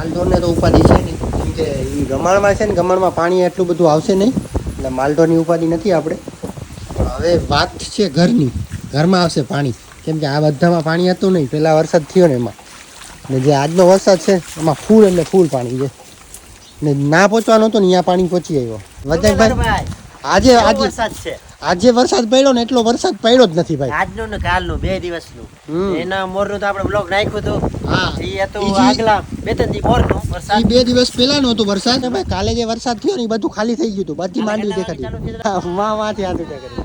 માલઢોરને તો ઉપાધિ છે નહીં. કેમ કે એ ગમાણમાં છે ને ગમાણમાં પાણી એટલું બધું આવશે નહીં. એટલે માલઢોરની ઉપાધિ નથી આપણે. પણ હવે વાત છે ઘરની. ઘરમાં આવશે પાણી. કેમ કે આ બધામાં પાણી હતું નહીં. પહેલાં વરસાદ થયો ને એમાં. ને જે આજનો વરસાદ છે એમાં ફૂલ એટલે ફૂલ પાણી છે. ને ના પહોંચવાનો હતો ને ત્યાં પાણી પહોંચી આવ્યો. વજનભાઈ આજે આજે વરસાદ છે? આજે વરસાદ પડ્યો ને એટલો વરસાદ પડ્યો જ નથી ભાઈ. આજનો ને કાલનો બે દિવસનો. એના મોરનો તો આપણે બ્લોક નાખ્યું હતું. હા. એ હતું આગલા બે ત્રણ દી મોરનું વરસાદ. બે દિવસ હતો વરસાદ. ભાઈ કાલે જે વરસાદ થયો ને એ બધું ખાલી થઈ ગયું હતું. બધી માંડવી દેખાતી. વાગે ચાલુ હા, માં માંથી હાથ ઊંચા કરી.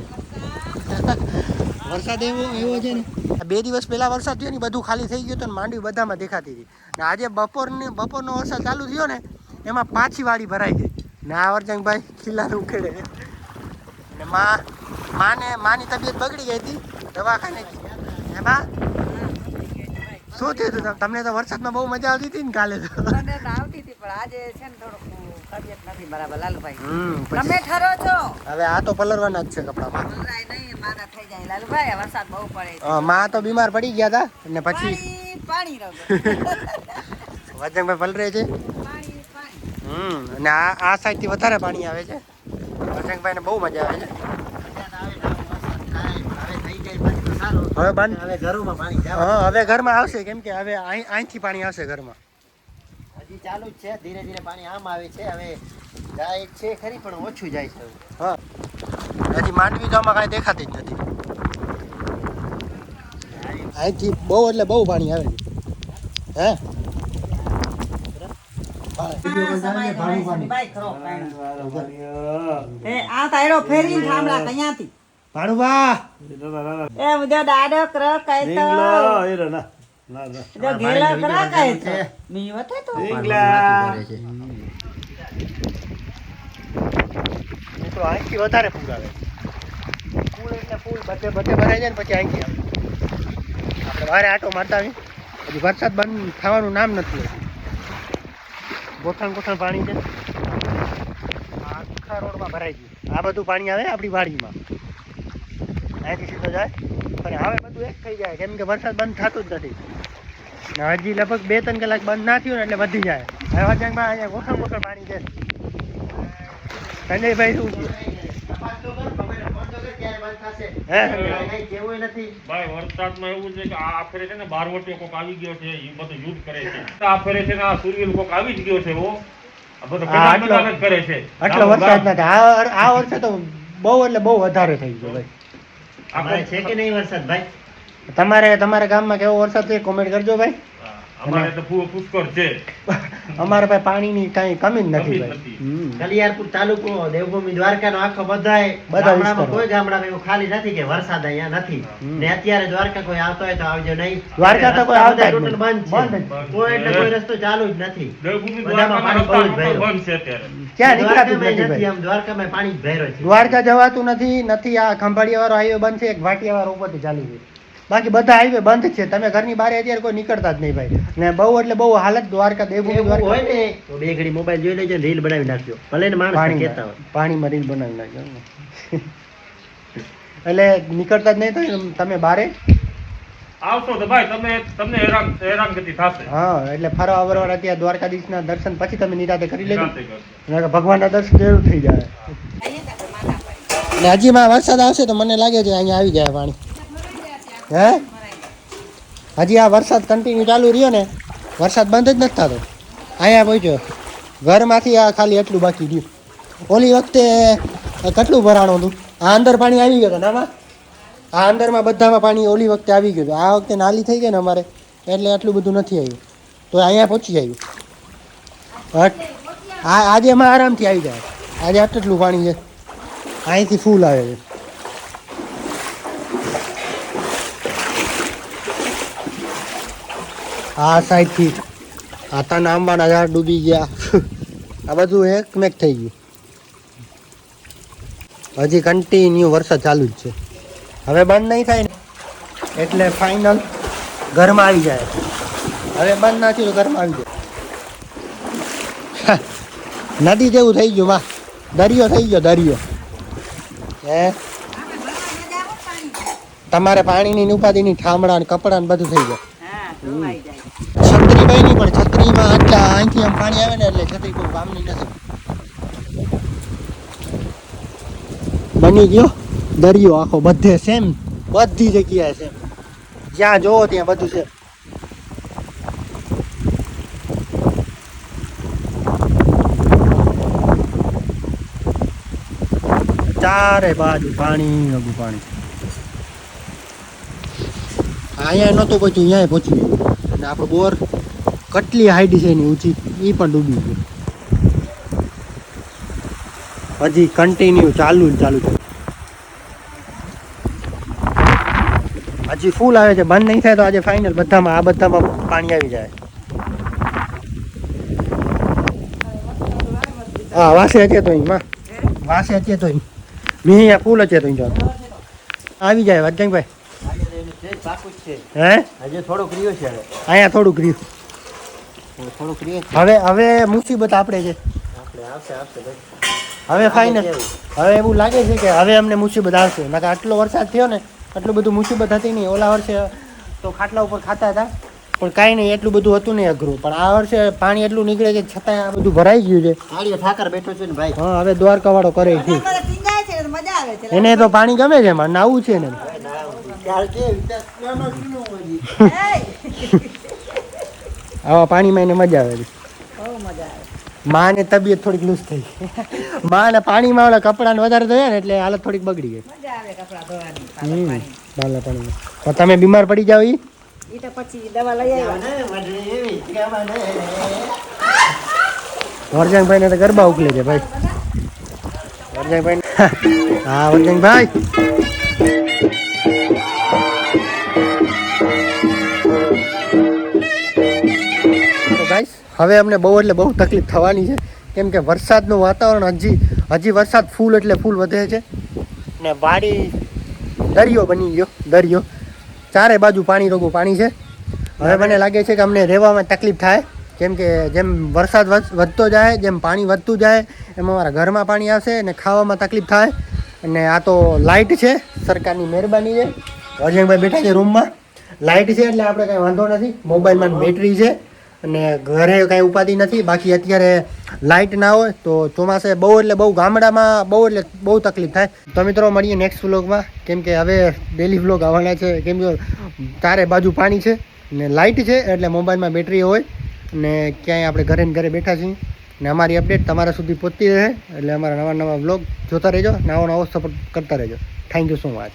વરસાદ એવો એવો છે ને. બે દિવસ પહેલા વરસાદ થયો ને બધું ખાલી થઈ ગયું હતું ને માંડવી બધામાં દેખાતી હતી. ને આજે બપોરની બપોરનો વરસાદ ચાલુ થયો ને એમાં પાછી વાડી ભરાઈ ગઈ. ને ભાઈ ખીલાનું ઉખેડે. ને માં માને માની તબિયત બગડી ગઈ હતી દવાખાને એમાં શું થયું હતું તમ- તમને તો વરસાદમાં બહુ મજા આવતી હતી ને કાલે તો? મને તો આવતી હતી પણ આજે છે ને થોડુંક તબિયત નથી બરાબર લાલુભાઈ. તમે ઠરો છો? હવે આ તો પલરવાના જ છે કપડામાં. પલરાય નહીં મારા થઈ જાય. લાલુભાઈ વરસાદ બહુ પડે માં તો બીમાર પડી ગયા હતા અને પછી? પાણી પાણી વજનભાઈ પલરે છે? હમ અને આ આ સાઈડથી વધારે પાણી આવે છે. વજનભાઈને બહુ મજા આવે છે. હવે બંધ. હવે ઘરોમાં પાણી હા હવે ઘરમાં આવશે કેમ કે હવે અહીં અહીંથી પાણી આવશે ઘરમાં. હજી ચાલુ જ છે ધીરે ધીરે પાણી આમ આવે છે હવે જાય છે ખરી પણ ઓછું જાય છે હા. હજી માંડવી તો આમાં કાંઈ દેખાતી જ નથી. અહીંથી બહુ એટલે બહુ પાણી આવે છે. હે? આ તાયરો ફેરી થાંભલા કયાથી? ભાણુભા એ મુજો દાડો કરો કઈ તો. જો ગેલા કરા કઈ તો મી વતે તો. મિત્રો અહીંથી વધારે ફૂગાવે આવે. પૂર એટલે ફૂલ બધે બધે ભરાઈ જાય ને પછી આવે. આપણે વારે આટો મારતા આવી હજી વરસાદ બંધ થવાનું નામ નથી. ગોઠણ ગોઠણ પાણી છે. આખા રોડમાં ભરાઈ ગયું. આ બધું પાણી આવે આપણી વાડીમાં. અહીંથી સીધો જાય. પણ હવે બધું એક થઈ જાય. કેમ કે વરસાદ બંધ થતું જ નથી. હજી લગભગ બે ત્રણ કલાક બંધ ના થયું ને એટલે વધી જાય. હવે વજાંગમાં અહીંયા ગોઠણ ગોઠણ પાણી છે. સંજયભાઈ શું નથી. ભાઈ વરસાદમાં એવું છે કે આ આફરે છે ને બારવટીઓ કોક આવી ગયો છે એ બધું યુદ્ધ કરે છે. આ ફેરે છે ને આ સૂર્ય કોક આવી જ ગયો છે એવો આ બધો હા, આટલો- પેલા જ કરે છે. આટલો વરસાદ નથી. આ આ વર્ષે તો બહુ એટલે બહુ વધારે થઈ ગયો ભાઈ. અમારે છે કે નહીં વરસાદ ભાઈ? તમારે તમારા ગામમાં કેવો વરસાદ છે? કોમેન્ટ કરજો ભાઈ. અમારે તો પુષ્કળ છે. અમારે પાસે પાણીની કાંઈ કમી જ નથી ભાઈ. કલિયારપુર તાલુકો દેવભૂમિ દ્વારકાનો આખો બધાય બધા ગામડામાં કોઈ ગામડામાં એવું ખાલી નથી કે વરસાદ અહીંયા નથી. ને અત્યારે દ્વારકા કોઈ આવતો હોય તો આવજો નહીં. દ્વારકા તો કોઈ આવતા જ બધા છે. કોઈ એટલે કોઈ રસ્તો ચાલુ જ નથી. દેવભૂમિ બધામાં પાણી બહુ જ રસ્તા ભર્યું. બંધ છે અત્યારે. ક્યાં નીકળાતું નથી નથી આમ દ્વારકામાં પાણી જ છે. દ્વારકા જવાતું નથી નથી આ ખંભાળિયા વાળો હાઈવે બંધ છે એક ભાટિયા વાળો ઉપરથી ચાલુ છે બાકી બધા હાઈવે બંધ છે. તમે ઘરની બહાર અત્યારે કોઈ નીકળતા જ નહીં ભાઈ. ને બહુ એટલે બહુ હાલત દ્વારકા દેવભૂમિ હોય ને તો બે ઘડી મોબાઈલ જોઈ લેજો રીલ બનાવી નાખજો. ભલે ને માણસ પાણી કહેતા હોય. પાણીમાં રીલ બનાવી નાખજો. એટલે નીકળતા જ નહીં થાય તમે બારે? આવશો તો ભાઈ તમે તમને હેરાન હેરાનગતિ થશે. હા એટલે ફરવા વરવા અત્યારે દ્વારકાધીશના દર્શન પછી તમે નિરાતે કરી લેજો. ભગવાનના દર્શન જરૂર થઈ જાય. ને હજી માં વરસાદ આવશે તો મને લાગે છે અહીંયા આવી જાય પાણી. હે? હજી આ વરસાદ કન્ટિન્યુ ચાલુ રહ્યો ને, વરસાદ બંધ જ નથી થતો. અહીંયા પહોંચ્યો. ઘરમાંથી આ ખાલી એટલું બાકી રહ્યું. ઓલી વખતે કેટલું ભરાણું હતું? આ અંદર પાણી આવી ગયું હતું નામાં આ અંદરમાં બધામાં પાણી ઓલી વખતે આવી ગયું આ વખતે નાલી થઈ ગઈ ને અમારે, એટલે આટલું બધું નથી આવ્યું. તો અહીંયા પહોંચી આવ્યું. આજે એમાં આરામથી આવી જાય. આજે આટલું પાણી છે. અહીંથી ફૂલ આવે છે. આ સાઈડથી આતાના આંબાના ઝાડ ડૂબી ગયા. આ બધું એક મેક થઈ ગયું. હજી કન્ટિન્યુ વરસાદ ચાલુ જ છે. હવે બંધ નહીં થાય ને, એટલે ફાઇનલ ઘરમાં આવી જાય. હવે બંધ ના થયું ઘરમાં આવી જાય. નદી જેવું થઈ ગયું, વાહ. દરિયો થઈ ગયો, દરિયો. હે? તમારે પાણીની ઉપાધિની ઠામડા ને કપડા ને બધું થઈ ગયું. છત્રી કઈ નહીં પણ છત્રીમાં આટલા અહીંથી આમ પાણી આવે ને એટલે છત્રી કોઈ કામની નથી બની ગયો? દરિયો આખો બધે સેમ બધી જગ્યાએ સેમ જ્યાં જોવો ત્યાં બધું છે ચારે બાજુ પાણી નગું પાણી. અહીંયા નહોતું પહોંચ્યું અહીંયા પહોંચી ગયું. અને આપણો બોર કેટલી હાઈટ છે એની ઊંચી એ પણ ડૂબી ગયું. હજી કન્ટિન્યુ ચાલુ ને ચાલુ છે. હજી ફૂલ આવે છે બંધ નહીં થાય તો આજે ફાઇનલ બધામાં આ બધામાં પાણી આવી જાય. હા વાસે હશે તો માં. વાસે હશે તો મેં અહીંયા ફૂલ હશે તો આવી જાય વજંગભાઈ હે? હજી થોડોક રહ્યો છે અહીંયા થોડુંક રહ્યું. થોડુંક રહ્યો હવે હવે મુસીબત આપણે છે. આપણે આવશે આવશે હવે ફાઇનલ હવે એવું લાગે છે કે હવે અમને મુસીબત આવશે. નકર આટલો વરસાદ થયો ને આટલું બધું મુસીબત હતી નહીં. ઓલા વર્ષે તો ખાટલા ઉપર ખાતા હતા. પણ કાંઈ નહીં એટલું બધું હતું નહીં અઘરું. પણ આ વર્ષે પાણી એટલું નીકળે છે છતાં આ બધું ભરાઈ ગયું છે. ઠાકર બેઠો છે ને ભાઈ. હા હવે કરે એટલે મજા આવે છે. એને તો પાણી ગમે છે એમાં નાવું છે ને. આવા પાણીમાં એને મજા આવે માને તબિયત થોડીક લૂઝ થઈ માને પાણીમાં ઓલા કપડાને વધારે ધોયા ને એટલે હાલત થોડીક બગડી ગઈ. મજા આવે કપડાં ધોવાની બાલા પાણીમાં તમે બીમાર પડી જાવ ઈ? એ તો પછી દવા લઈ આવ્યા ને વડલી ને. તો ગરબા ઉકલે છે ભાઈ. વરજાંગભાઈ હા વરજંગભાઈ. હવે અમને બહુ એટલે બહુ તકલીફ થવાની છે. કેમ કે વરસાદનું વાતાવરણ હજી હજી વરસાદ ફૂલ એટલે ફૂલ વધે છે. ને વાડી દરિયો બની ગયો દરિયો. ચારે બાજુ પાણી રોગું પાણી છે. હવે મને લાગે છે કે અમને રહેવામાં તકલીફ થાય. કેમ કે જેમ વરસાદ વધ- વધતો જાય જેમ પાણી વધતું જાય એમ અમારા ઘરમાં પાણી આવશે અને ખાવામાં તકલીફ થાય. અને આ તો લાઇટ છે સરકારની મહેરબાની છે. અજયભાઈ બેઠા છે રૂમમાં. લાઇટ છે એટલે આપણે કાંઈ વાંધો નથી. મોબાઈલમાં બેટરી છે. અને ઘરે કાંઈ ઉપાધિ નથી, બાકી અત્યારે લાઇટ ના હોય તો ચોમાસે બહુ એટલે બહુ ગામડામાં બહુ એટલે બહુ તકલીફ થાય. તો મિત્રો, મળીએ નેક્સ્ટ વ્લોગમાં કેમ કે હવે ડેલી વ્લોગ આવવાના છે, કેમ કે ચારે બાજુ પાણી છે ને લાઇટ છે એટલે મોબાઈલમાં બેટરી હોય ને ક્યાંય આપણે ઘરે ને ઘરે બેઠા છીએ. ને અમારી અપડેટ તમારા સુધી પહોંચતી રહે એટલે અમારા નવા નવા વ્લોગ જોતા રહેજો, નવો નવો સપોર્ટ કરતા રહેજો. Thank you so much